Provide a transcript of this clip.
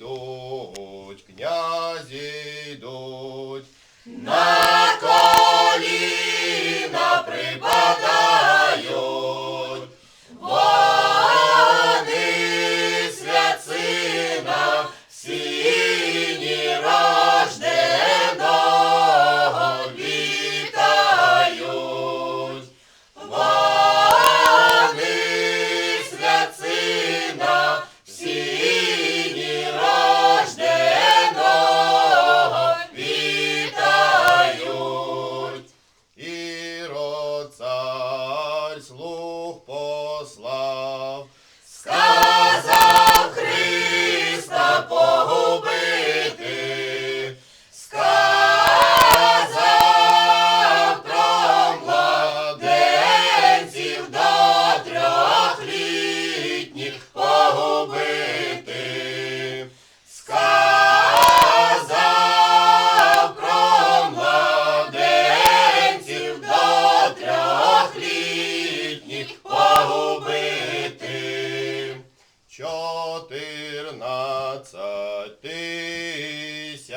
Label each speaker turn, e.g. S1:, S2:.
S1: Bendito слух послав, чотирнадцять тисяч.